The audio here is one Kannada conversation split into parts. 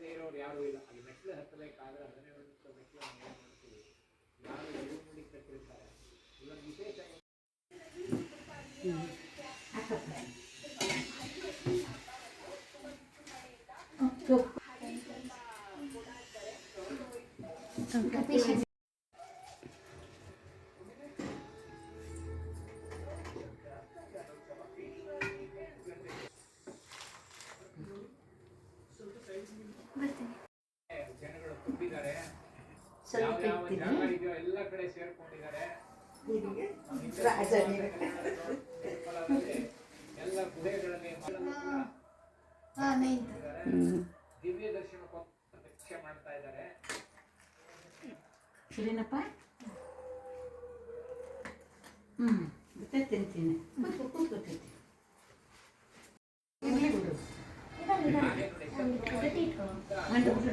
ಇಲ್ಲದೆ ಇರೋರು ಯಾರೂ ಇಲ್ಲ. ಅಲ್ಲಿ ಮೆಟ್ಲು ಹತ್ತಬೇಕಾದ್ರೆ ಹದಿನೈದು ನಿಮಿಷ ಮೆಟ್ಲು ಏನು ಮಾಡ್ತೀವಿ ಯಾರು ಎಲ್ಲಿ ಮುಡಿ ಕಟ್ಟಿರ್ತಾರೆ. ಇವಾಗ ವಿಶೇಷ ಏನು? ಸ್ವಲ್ಪ ಯಾವ ಇಡ್ತೀನಿ. ಎಲ್ಲ ಕಡೆ ಸೇರ್ಕೊಂಡಿದ್ದಾರೆ. ಹೀಗೆ ರಾಜನಿಗೆ ಫಲದಲ್ಲಿ ಎಲ್ಲ ಗುಹೆಗಳಲ್ಲಿ. ದಿವ್ಯ ದರ್ಶನಕ್ಕೋಸ್ಕರ ಭಿಕ್ಷೆ ಮಾಡ್ತಾ ಇದ್ದಾರೆ. ಸರಿನಪ್ಪ ಹ್ಞೂ ಮತ್ತೆ ತಿಂತೀನಿ. ಕೂತ್ಕೊ ಕೂತ್ಕೊತೀನಿ ಇರಲಿ ಬಿಡು. ಮಂಡು ಬಿಡು.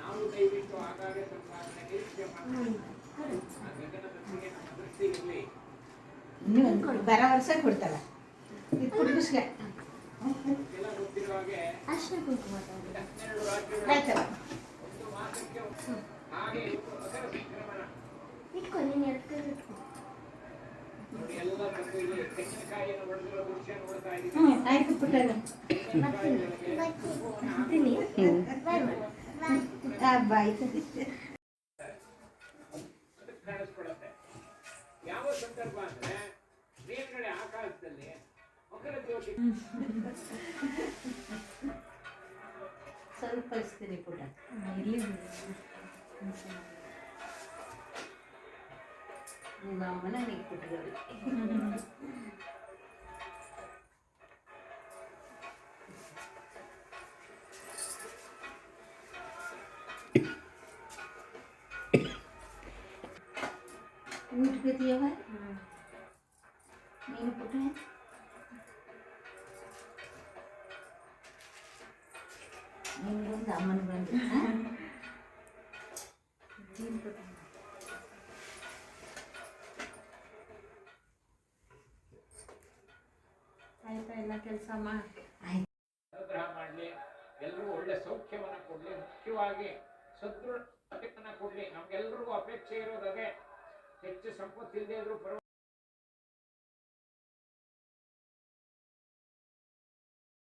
ನಾವು ದಯವಿಟ್ಟು ಆಗಾಗ ಅದನ್ನ ನಿರೀಕ್ಷೆ ಮಾಡ್ತೀವಿ ಬರೋ ವರ್ಷ ಕೊಡ್ತಾಳ ಇದು ಕುಡಿಸ್ಲೆ ಗೊತ್ತಿರೋ ಹಾಗೆ ಹನ್ನೆರಡು ರಾಜ್ಯಗಳು ಆಯ್ತಲ್ಲ ಯಾವ ಸಂದರ್ಭ ಅಂದ್ರೆ ಮೇಲ್ಗಡೆ ಆಕಾಶದಲ್ಲಿ ಮಕರ ಜ್ಯೋತಿ ಸ್ವಲ್ಪ ಪುಟ ಪುಟ್ಟ ನಿಮ್ಮ ಅಮ್ಮನ ನೀರು ಕೊಟ್ಟಿದ್ದಾರೆ ಊಟ ಗತಿಯವ ನೀನು ಪುಟ್ಟ ನಿಮ್ಗೊಂದು ಅಮ್ಮನ ಬಂದು ಆಯ್ತಾ ಎಲ್ಲ ಕೆಲಸ ಮಾಡಿ ಮಾಡಲಿ ಎಲ್ಲರೂ ಒಳ್ಳೆ ಸೌಖ್ಯವನ್ನ ಕೊಡ್ಲಿ, ಮುಖ್ಯವಾಗಿ ಸದೃಢ ಕೊಡ್ಲಿ. ನಮ್ಗೆಲ್ರಿಗೂ ಅಪೇಕ್ಷೆ ಇರೋದೇ ಹೆಚ್ಚು ಸಂಪತ್ತು ಇಲ್ಲದೆ ಇದ್ರು